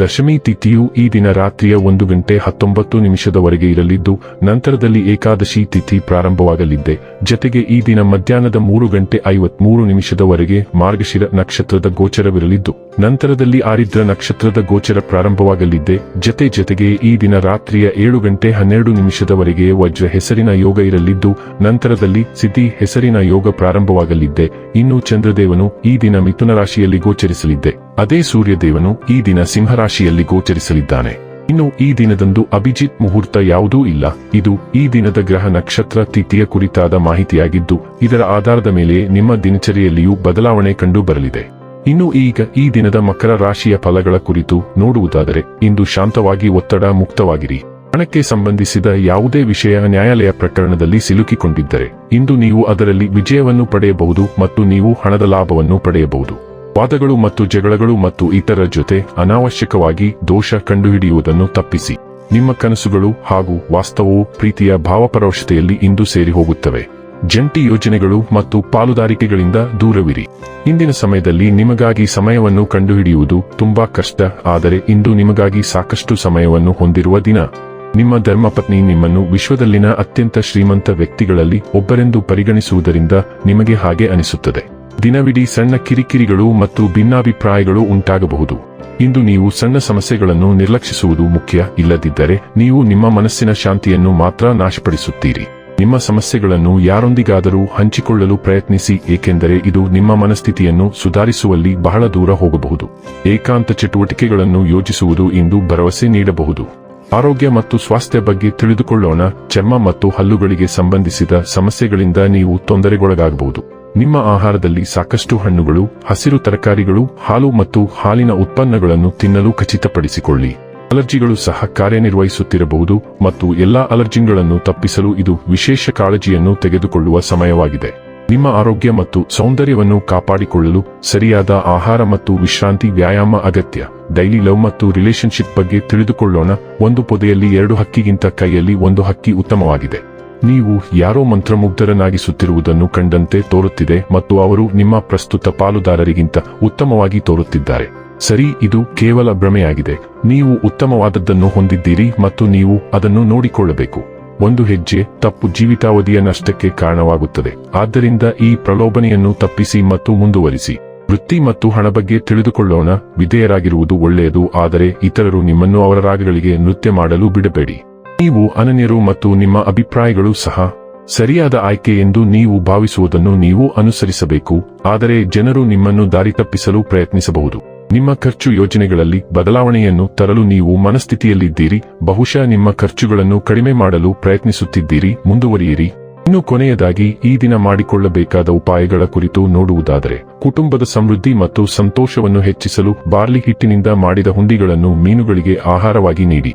ದಶಮಿ ತಿಥಿಯು ಈ ದಿನ ರಾತ್ರಿಯ ಒಂದು ಗಂಟೆ ಹತ್ತೊಂಬತ್ತು ನಿಮಿಷದವರೆಗೆ ಇರಲಿದ್ದು, ನಂತರದಲ್ಲಿ ಏಕಾದಶಿ ತಿಥಿ ಪ್ರಾರಂಭವಾಗಲಿದ್ದೆ. ಜತೆಗೆ ಈ ದಿನ ಮಧ್ಯಾಹ್ನದ ಮೂರು ಗಂಟೆ ಐವತ್ಮೂರು ನಿಮಿಷದವರೆಗೆ ಮಾರ್ಗಶಿರ ನಕ್ಷತ್ರದ ಗೋಚರವಿರಲಿದ್ದು, ನಂತರದಲ್ಲಿ ಆರಿದ್ರ ನಕ್ಷತ್ರದ ಗೋಚರ ಪ್ರಾರಂಭವಾಗಲಿದ್ದೆ. ಜತೆ ಜತೆಗೆ ಈ ದಿನ ರಾತ್ರಿಯ ಏಳು ಗಂಟೆ ಹನ್ನೆರಡು ನಿಮಿಷದವರೆಗೆ ವಜ್ರ ಹೆಸರಿನ ಯೋಗ ಇರಲಿದ್ದು, ನಂತರದಲ್ಲಿ ಸಿದ್ಧಿ ಹೆಸರಿನ ಯೋಗ ಪ್ರಾರಂಭವಾಗಲಿದ್ದೆ. ಇನ್ನು ಚಂದ್ರದೇವನು ಈ ದಿನ ಮಿಥುನ ರಾಶಿಯಲ್ಲಿ ಗೋಚರಿಸಲಿದ್ದೆ. ಅದೇ ಸೂರ್ಯದೇವನು ಈ ದಿನ ಸಿಂಹರಾಶಿಯಲ್ಲಿ ಗೋಚರಿಸಲಿದ್ದಾನೆ. ಇನ್ನು ಈ ದಿನದಂದು ಅಭಿಜಿತ್ ಮುಹೂರ್ತ ಯಾವುದೂ ಇಲ್ಲ. ಇದು ಈ ದಿನದ ಗ್ರಹ ನಕ್ಷತ್ರ ತಿಥಿಯ ಕುರಿತಾದ ಮಾಹಿತಿಯಾಗಿದ್ದು, ಇದರ ಆಧಾರದ ಮೇಲೆ ನಿಮ್ಮ ದಿನಚರಿಯಲ್ಲಿಯೂ ಬದಲಾವಣೆ ಕಂಡು ಬರಲಿದೆ. ಇನ್ನು ಈಗ ಈ ದಿನದ ಮಕರ ರಾಶಿಯ ಫಲಗಳ ಕುರಿತು ನೋಡುವುದಾದರೆ, ಇಂದು ಶಾಂತವಾಗಿ ಒತ್ತಡ ಮುಕ್ತವಾಗಿರಿ. ಹಣಕ್ಕೆ ಸಂಬಂಧಿಸಿದ ಯಾವುದೇ ವಿಷಯ ನ್ಯಾಯಾಲಯ ಪ್ರಕರಣದಲ್ಲಿ ಸಿಲುಕಿಕೊಂಡಿದ್ದರೆ, ಇಂದು ನೀವು ಅದರಲ್ಲಿ ವಿಜಯವನ್ನು ಪಡೆಯಬಹುದು ಮತ್ತು ನೀವು ಹಣದ ಲಾಭವನ್ನು ಪಡೆಯಬಹುದು. ವಾದಗಳು ಮತ್ತು ಜಗಳಗಳು ಮತ್ತು ಇತರ ಜೊತೆ ಅನಾವಶ್ಯಕವಾಗಿ ದೋಷ ಕಂಡುಹಿಡಿಯುವುದನ್ನು ತಪ್ಪಿಸಿ. ನಿಮ್ಮ ಕನಸುಗಳು ಹಾಗೂ ವಾಸ್ತವವು ಪ್ರೀತಿಯ ಭಾವಪರವಶತೆಯಲ್ಲಿ ಇಂದು ಸೇರಿ ಹೋಗುತ್ತವೆ. ಜಂಟಿ ಯೋಜನೆಗಳು ಮತ್ತು ಪಾಲುದಾರಿಕೆಗಳಿಂದ ದೂರವಿರಿ. ಇಂದಿನ ಸಮಯದಲ್ಲಿ ನಿಮಗಾಗಿ ಸಮಯವನ್ನು ಕಂಡುಹಿಡಿಯುವುದು ತುಂಬಾ ಕಷ್ಟ, ಆದರೆ ಇಂದು ನಿಮಗಾಗಿ ಸಾಕಷ್ಟು ಸಮಯವನ್ನು ಹೊಂದಿರುವ ದಿನ. ನಿಮ್ಮ ಧರ್ಮಪತ್ನಿ ನಿಮ್ಮನ್ನು ವಿಶ್ವದಲ್ಲಿನ ಅತ್ಯಂತ ಶ್ರೀಮಂತ ವ್ಯಕ್ತಿಗಳಲ್ಲಿ ಒಬ್ಬರೆಂದು ಪರಿಗಣಿಸುವುದರಿಂದ ನಿಮಗೆ ಹಾಗೆ ಅನಿಸುತ್ತದೆ. ದಿನವಿಡೀ ಸಣ್ಣ ಕಿರಿಕಿರಿಗಳು ಮತ್ತು ಭಿನ್ನಾಭಿಪ್ರಾಯಗಳು ಉಂಟಾಗಬಹುದು. ಇಂದು ನೀವು ಸಣ್ಣ ಸಮಸ್ಯೆಗಳನ್ನು ನಿರ್ಲಕ್ಷಿಸುವುದು ಮುಖ್ಯ, ಇಲ್ಲದಿದ್ದರೆ ನೀವು ನಿಮ್ಮ ಮನಸ್ಸಿನ ಶಾಂತಿಯನ್ನು ಮಾತ್ರ ನಾಶಪಡಿಸುತ್ತೀರಿ. ನಿಮ್ಮ ಸಮಸ್ಯೆಗಳನ್ನು ಯಾರೊಂದಿಗಾದರೂ ಹಂಚಿಕೊಳ್ಳಲು ಪ್ರಯತ್ನಿಸಿ, ಏಕೆಂದರೆ ಇದು ನಿಮ್ಮ ಮನಸ್ಥಿತಿಯನ್ನು ಸುಧಾರಿಸುವಲ್ಲಿ ಬಹಳ ದೂರ ಹೋಗಬಹುದು. ಏಕಾಂತ ಚಟುವಟಿಕೆಗಳನ್ನು ಯೋಜಿಸುವುದು ಇಂದು ಭರವಸೆ ನೀಡಬಹುದು. ಆರೋಗ್ಯ ಮತ್ತು ಸ್ವಾಸ್ಥ್ಯ ಬಗ್ಗೆ ತಿಳಿದುಕೊಳ್ಳೋಣ. ಚರ್ಮ ಮತ್ತು ಹಲ್ಲುಗಳಿಗೆ ಸಂಬಂಧಿಸಿದ ಸಮಸ್ಯೆಗಳಿಂದ ನೀವು ತೊಂದರೆಗೊಳಗಾಗಬಹುದು. ನಿಮ್ಮ ಆಹಾರದಲ್ಲಿ ಸಾಕಷ್ಟು ಹಣ್ಣುಗಳು, ಹಸಿರು ತರಕಾರಿಗಳು, ಹಾಲು ಮತ್ತು ಹಾಲಿನ ಉತ್ಪನ್ನಗಳನ್ನು ತಿನ್ನಲು ಖಚಿತಪಡಿಸಿಕೊಳ್ಳಿ. ಅಲರ್ಜಿಗಳು ಸಹ ಕಾರ್ಯನಿರ್ವಹಿಸುತ್ತಿರಬಹುದು ಮತ್ತು ಎಲ್ಲಾ ಅಲರ್ಜಿಗಳನ್ನು ತಪ್ಪಿಸಲು ಇದು ವಿಶೇಷ ಕಾಳಜಿಯನ್ನು ತೆಗೆದುಕೊಳ್ಳುವ ಸಮಯವಾಗಿದೆ. ನಿಮ್ಮ ಆರೋಗ್ಯ ಮತ್ತು ಸೌಂದರ್ಯವನ್ನು ಕಾಪಾಡಿಕೊಳ್ಳಲು ಸರಿಯಾದ ಆಹಾರ ಮತ್ತು ವಿಶ್ರಾಂತಿ ವ್ಯಾಯಾಮ ಅಗತ್ಯ. ಡೈಲಿ ಲವ್ ಮತ್ತು ರಿಲೇಶನ್ಶಿಪ್ ಬಗ್ಗೆ ತಿಳಿದುಕೊಳ್ಳೋಣ. ಒಂದು ಪೊದೆಯಲ್ಲಿ ಎರಡು ಹಕ್ಕಿಗಿಂತ ಕೈಯಲ್ಲಿ ಒಂದು ಹಕ್ಕಿ ಉತ್ತಮವಾಗಿದೆ. ನೀವು ಯಾರೋ ಮಂತ್ರಮುಗ್ಧರನ್ನಾಗಿಸುತ್ತಿರುವುದನ್ನು ಕಂಡಂತೆ ತೋರುತ್ತಿದೆ ಮತ್ತು ಅವರು ನಿಮ್ಮ ಪ್ರಸ್ತುತ ಪಾಲುದಾರರಿಗಿಂತ ಉತ್ತಮವಾಗಿ ತೋರುತ್ತಿದ್ದಾರೆ. ಸರಿ, ಇದು ಕೇವಲ ಭ್ರಮೆಯಾಗಿದೆ. ನೀವು ಉತ್ತಮವಾದದ್ದನ್ನು ಹೊಂದಿದ್ದೀರಿ ಮತ್ತು ನೀವು ಅದನ್ನು ನೋಡಿಕೊಳ್ಳಬೇಕು. ಒಂದು ಹೆಜ್ಜೆ ತಪ್ಪು ಜೀವಿತಾವಧಿಯ ನಷ್ಟಕ್ಕೆ ಕಾರಣವಾಗುತ್ತದೆ. ಆದ್ದರಿಂದ ಈ ಪ್ರಲೋಭನೆಯನ್ನು ತಪ್ಪಿಸಿ ಮತ್ತು ಮುಂದುವರಿಸಿ. ವೃತ್ತಿ ಮತ್ತು ಹಣ ಬಗ್ಗೆ ತಿಳಿದುಕೊಳ್ಳೋಣ. ವಿಧೇಯರಾಗಿರುವುದು ಒಳ್ಳೆಯದು, ಆದರೆ ಇತರರು ನಿಮ್ಮನ್ನು ಅವರ ರಾಗಗಳಿಗೆ ನೃತ್ಯ ಮಾಡಲು ಬಿಡಬೇಡಿ. ನೀವು ಅನನ್ಯರು ಮತ್ತು ನಿಮ್ಮ ಅಭಿಪ್ರಾಯಗಳು ಸಹ ಸರಿಯಾದ ಆಯ್ಕೆ ಎಂದು ನೀವು ಭಾವಿಸುವುದನ್ನು ನೀವು ಅನುಸರಿಸಬೇಕು, ಆದರೆ ಜನರು ನಿಮ್ಮನ್ನು ದಾರಿ ತಪ್ಪಿಸಲು ಪ್ರಯತ್ನಿಸಬಹುದು. ನಿಮ್ಮ ಖರ್ಚು ಯೋಜನೆಗಳಲ್ಲಿ ಬದಲಾವಣೆಯನ್ನು ತರಲು ನೀವು ಮನಸ್ಥಿತಿಯಲ್ಲಿದ್ದೀರಿ, ಬಹುಶಃ ನಿಮ್ಮ ಖರ್ಚುಗಳನ್ನು ಕಡಿಮೆ ಮಾಡಲು ಪ್ರಯತ್ನಿಸುತ್ತಿದ್ದೀರಿ, ಮುಂದುವರಿಯಿರಿ. ಇನ್ನು ಕೊನೆಯದಾಗಿ, ಈ ದಿನ ಮಾಡಿಕೊಳ್ಳಬೇಕಾದ ಉಪಾಯಗಳ ಕುರಿತು ನೋಡುವುದಾದರೆ, ಕುಟುಂಬದ ಸಮೃದ್ಧಿ ಮತ್ತು ಸಂತೋಷವನ್ನು ಹೆಚ್ಚಿಸಲು ಬಾರ್ಲಿ ಹಿಟ್ಟಿನಿಂದ ಮಾಡಿದ ಹುಂಡಿಗಳನ್ನು ಮೀನುಗಳಿಗೆ ಆಹಾರವಾಗಿ ನೀಡಿ.